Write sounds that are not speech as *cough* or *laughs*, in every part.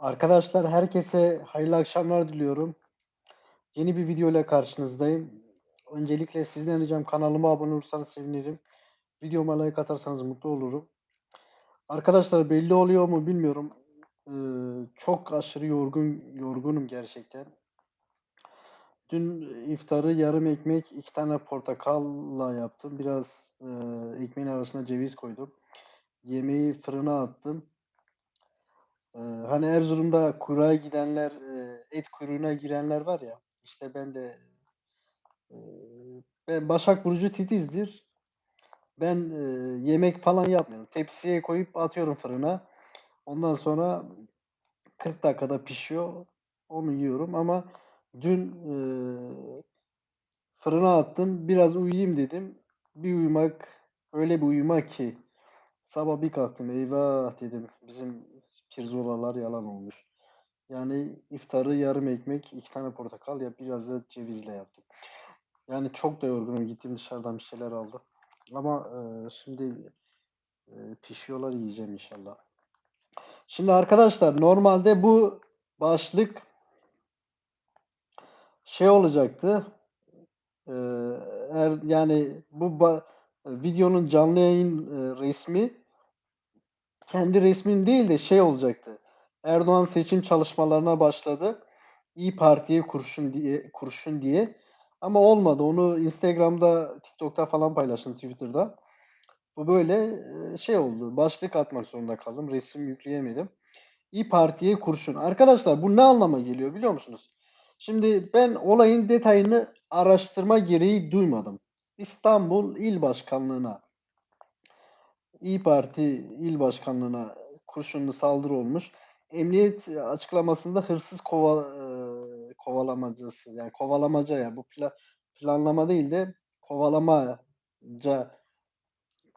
Arkadaşlar herkese hayırlı akşamlar diliyorum. Yeni bir video ile karşınızdayım. Öncelikle sizden ricam kanalıma abone olursanız sevinirim. Videoma like atarsanız mutlu olurum. Arkadaşlar belli oluyor mu bilmiyorum. Ee, çok aşırı yorgun yorgunum gerçekten. Dün iftarı yarım ekmek, iki tane portakalla yaptım. Biraz e, ekmeğin arasına ceviz koydum. Yemeği fırına attım. Ee, hani Erzurum'da kuyruğa gidenler, e, et kuyruğuna girenler var ya. İşte ben de e, ben Başak Burcu titizdir. Ben e, yemek falan yapmıyorum. Tepsiye koyup atıyorum fırına. Ondan sonra 40 dakikada pişiyor. Onu yiyorum ama dün fırına attım. Biraz uyuyayım dedim. Bir uyumak, öyle bir uyumak ki sabah bir kalktım. Eyvah dedim. Bizim pirzolalar yalan olmuş. Yani iftarı yarım ekmek, iki tane portakal ya biraz da cevizle yaptım. Yani çok da yorgunum. Gittim dışarıdan bir şeyler aldım. Ama e, şimdi e, pişiyorlar yiyeceğim inşallah. Şimdi arkadaşlar normalde bu başlık şey olacaktı. E, er, yani bu ba- videonun canlı yayın e, resmi kendi resmin değil de şey olacaktı. Erdoğan seçim çalışmalarına başladı. İyi Parti'ye kurşun diye kurşun diye. Ama olmadı. Onu Instagram'da, TikTok'ta falan paylaştım, Twitter'da. Bu böyle şey oldu. Başlık atmak zorunda kaldım. Resim yükleyemedim. İyi Parti'ye kurşun. Arkadaşlar bu ne anlama geliyor biliyor musunuz? Şimdi ben olayın detayını araştırma gereği duymadım. İstanbul İl Başkanlığı'na İyi Parti il başkanlığına kurşunlu saldırı olmuş. Emniyet açıklamasında hırsız kova, e, kovalamacası yani kovalamaca ya bu pla, planlama değil de kovalamaca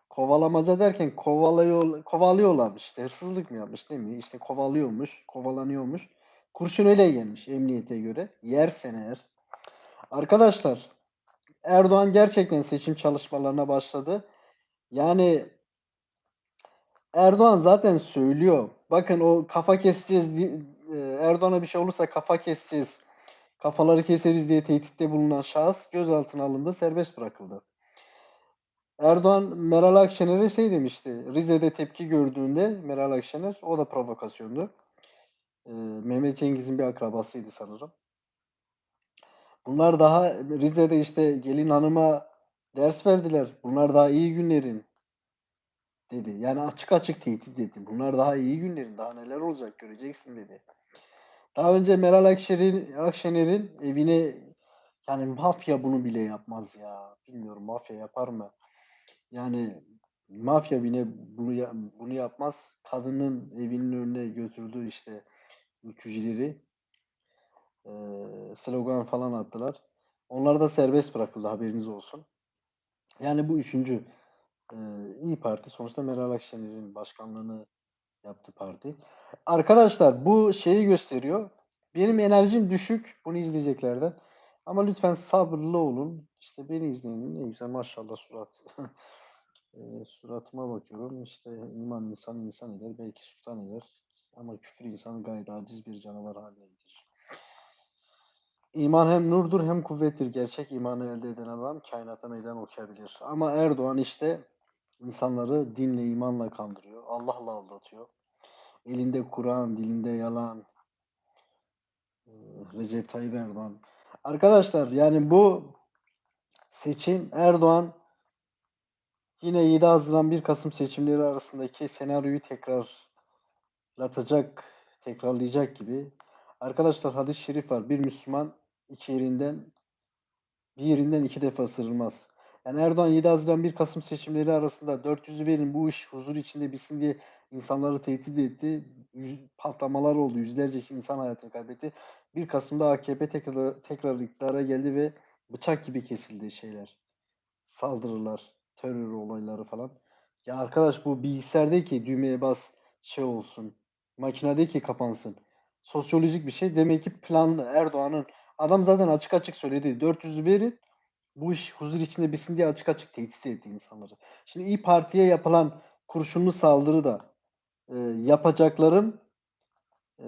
kovalamaca derken kovalıyor kovalıyorlar işte hırsızlık mı yapmış değil mi? İşte kovalıyormuş, kovalanıyormuş. Kurşun öyle gelmiş emniyete göre. Yersen eğer. Arkadaşlar Erdoğan gerçekten seçim çalışmalarına başladı. Yani Erdoğan zaten söylüyor. Bakın o kafa keseceğiz diye- e, Erdoğan'a bir şey olursa kafa keseceğiz. Kafaları keseriz diye tehditte bulunan şahıs gözaltına alındı, serbest bırakıldı. Erdoğan Meral Akşener'e şey demişti. Rize'de tepki gördüğünde Meral Akşener o da provokasyondu. Ee, Mehmet Cengiz'in bir akrabasıydı sanırım. Bunlar daha Rize'de işte gelin hanıma ders verdiler. Bunlar daha iyi günlerin dedi. Yani açık açık tehdit etti. Bunlar daha iyi günlerin, daha neler olacak göreceksin dedi. Daha önce Meral Akşener'in Akşener'in evine yani mafya bunu bile yapmaz ya. Bilmiyorum mafya yapar mı? Yani mafya bile bunu bunu yapmaz. Kadının evinin önüne götürdüğü işte ülkücüleri eee, slogan falan attılar. Onlar da serbest bırakıldı haberiniz olsun. Yani bu üçüncü İyi Parti sonuçta Meral Akşener'in başkanlığını yaptı parti. Arkadaşlar bu şeyi gösteriyor. Benim enerjim düşük. Bunu izleyeceklerden. Ama lütfen sabırlı olun. İşte beni izleyin. Ne güzel maşallah surat. *laughs* Eee, suratıma bakıyorum. İşte iman insan insan eder. Belki sultan eder. Ama küfür insanı gayet aciz bir canavar haline getirir. İman hem nurdur hem kuvvettir. Gerçek imanı elde eden adam kainata meydan okuyabilir. Ama Erdoğan işte insanları dinle imanla kandırıyor. Allah'la aldatıyor. Elinde Kur'an, dilinde yalan. Ee, Recep Tayyip Erdoğan. Arkadaşlar yani bu seçim Erdoğan yine 7 Haziran 1 Kasım seçimleri arasındaki senaryoyu tekrarlatacak, tekrarlayacak gibi. Arkadaşlar hadis-i şerif var. Bir Müslüman iki yerinden bir yerinden iki defa ısırılmaz. Yani Erdoğan 7 Haziran 1 Kasım seçimleri arasında 400'ü verin bu iş huzur içinde bitsin diye insanları tehdit etti. Yüz, patlamalar oldu. Yüzlerce insan hayatını kaybetti. 1 Kasım'da AKP tekrar, tekrar iktidara geldi ve bıçak gibi kesildi şeyler. Saldırılar, terör olayları falan. Ya arkadaş bu bilgisayar değil ki düğmeye bas şey olsun. Makine değil ki kapansın. Sosyolojik bir şey. Demek ki planlı. Erdoğan'ın adam zaten açık açık söyledi. 400'ü verin bu iş huzur içinde bitsin diye açık açık tehdit etti insanları. Şimdi İyi Parti'ye yapılan kurşunlu saldırı da e, yapacaklarım Eee,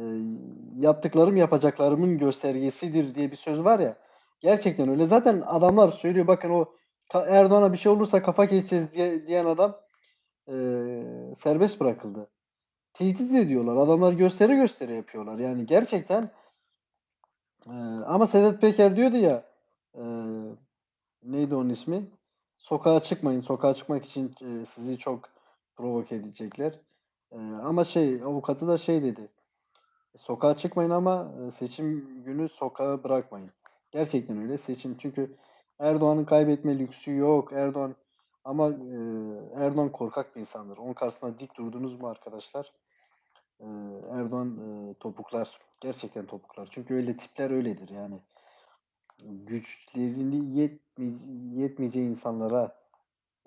yaptıklarım yapacaklarımın göstergesidir diye bir söz var ya. Gerçekten öyle. Zaten adamlar söylüyor bakın o Erdoğan'a bir şey olursa kafa keseceğiz diye diyen adam, eee, serbest bırakıldı. Tehdit ediyorlar. Adamlar göstere göstere yapıyorlar. Yani gerçekten eee, ama Sedat Peker diyordu ya, neydi onun ismi? Sokağa çıkmayın. Sokağa çıkmak için, eee, sizi çok provoke edecekler. Eee, ama şey avukatı da şey dedi. Sokağa çıkmayın ama, eee, seçim günü sokağa bırakmayın. Gerçekten öyle. Seçim çünkü Erdoğan'ın kaybetme lüksü yok. Erdoğan ama, eee, Erdoğan korkak bir insandır. Onun karşısında dik durdunuz mu arkadaşlar, eee, Erdoğan, eee, topuklar. Gerçekten topuklar. Çünkü öyle tipler öyledir yani. Güçlerini yetme yetmeyeceği insanlara,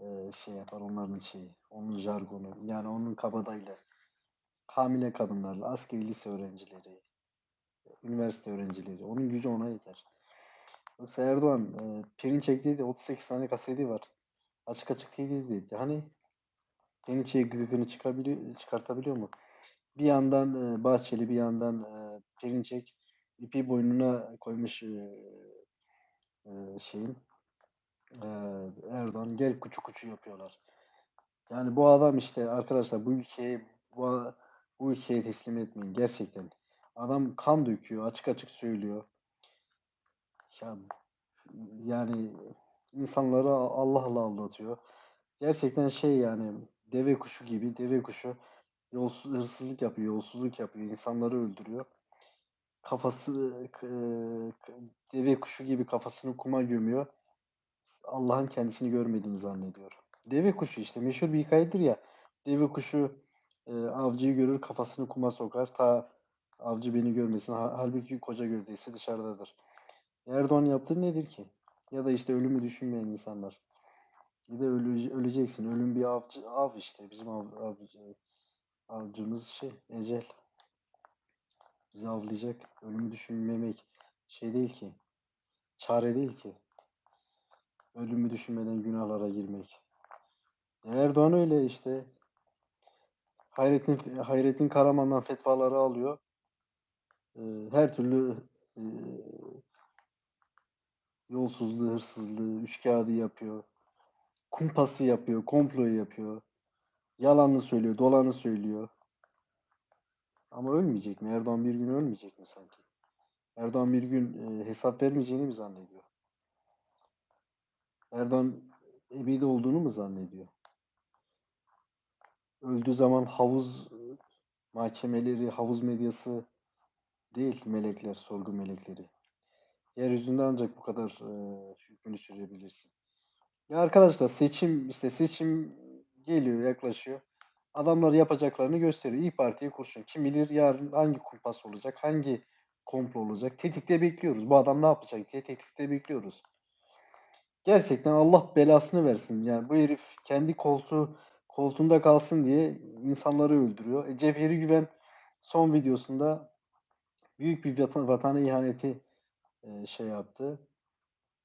eee, şey yapar onların şeyi, onun jargonu. Yani onun kabadayıları. Hamile kadınlarla, askeri lise öğrencileri, üniversite öğrencileri. Onun gücü ona yeter. Yoksa Erdoğan, eee, Perinçek'te de 38 tane kaseti var. Açık açık tehdit etti. Hani Perinçek'e gıkını çıkabiliyor çıkartabiliyor mu? Bir yandan, eee, Bahçeli, bir yandan, eee, Perinçek ipi boynuna koymuş, eee, eee, şeyin, Erdoğan gel kuçu kuçu yapıyorlar. Yani bu adam işte arkadaşlar bu ülkeyi bu bu ülkeye teslim etmeyin gerçekten. Adam kan döküyor, açık açık söylüyor. Ya, yani insanları Allah'la aldatıyor. Gerçekten şey yani deve kuşu gibi, deve kuşu yolsuz hırsızlık yapıyor, yolsuzluk yapıyor, insanları öldürüyor. Kafası, k deve kuşu gibi kafasını kuma gömüyor. Allah'ın kendisini görmediğini zannediyor. Deve kuşu işte meşhur bir hikâyedir ya. Deve kuşu, eee, avcıyı görür, kafasını kuma sokar. Ta avcı beni görmesin. Ha hâlbuki koca gövdesi dışarıdadır. Erdoğan'ın yaptığı nedir ki? Ya da işte ölümü düşünmeyen insanlar. Bir de ölece öleceksin. Ölüm bir avcı av işte. Bizim av avcı avcımız şey ecel. Bizi avlayacak. Ölümü düşünmemek şey değil ki, çare değil ki. Ölümü düşünmeden günahlara girmek. Erdoğan öyle işte. Hayrettin Hayrettin Karaman'dan fetvaları alıyor. Eee, her türlü, eee, yolsuzluğu, hırsızlığı, üçkâğıdı yapıyor. Kumpası yapıyor, komployu yapıyor. Yalanını söylüyor, dolanı söylüyor. Ama ölmeyecek mi? Erdoğan bir gün ölmeyecek mi sanki? Erdoğan bir gün, eee, hesap vermeyeceğini mi zannediyor? Erdoğan ebedi olduğunu mu zannediyor? Öldüğü zaman havuz, mahkemeleri, havuz medyası değil melekler, sorgu melekleri. Yeryüzünde ancak bu kadar, eee, hükmünü sürebilirsin. Ya arkadaşlar seçim işte seçim geliyor, yaklaşıyor. Adamlar yapacaklarını gösteriyor. İYİ Parti'yi kurşun. Kim bilir yarın hangi kumpas olacak, hangi komplo olacak? Tetikte bekliyoruz. Bu adam ne yapacak diye tetikte bekliyoruz. Gerçekten Allah belasını versin. Yani bu herif kendi koltuğu koltuğunda kalsın diye insanları öldürüyor. E, Cevheri Güven son videosunda büyük bir vatan vatana ihaneti, eee, şey yaptı.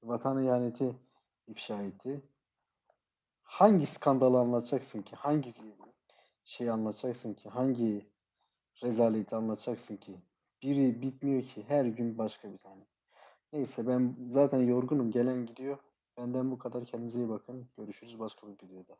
Vatana ihaneti ifşa etti. Hangi skandalı anlatacaksın ki? Hangi şeyi anlatacaksın ki? Hangi rezaleti anlatacaksın ki? Biri bitmiyor ki. Her gün başka bir tane. Neyse ben zaten yorgunum. Gelen gidiyor. Benden bu kadar. Kendinize iyi bakın. Görüşürüz başka bir videoda.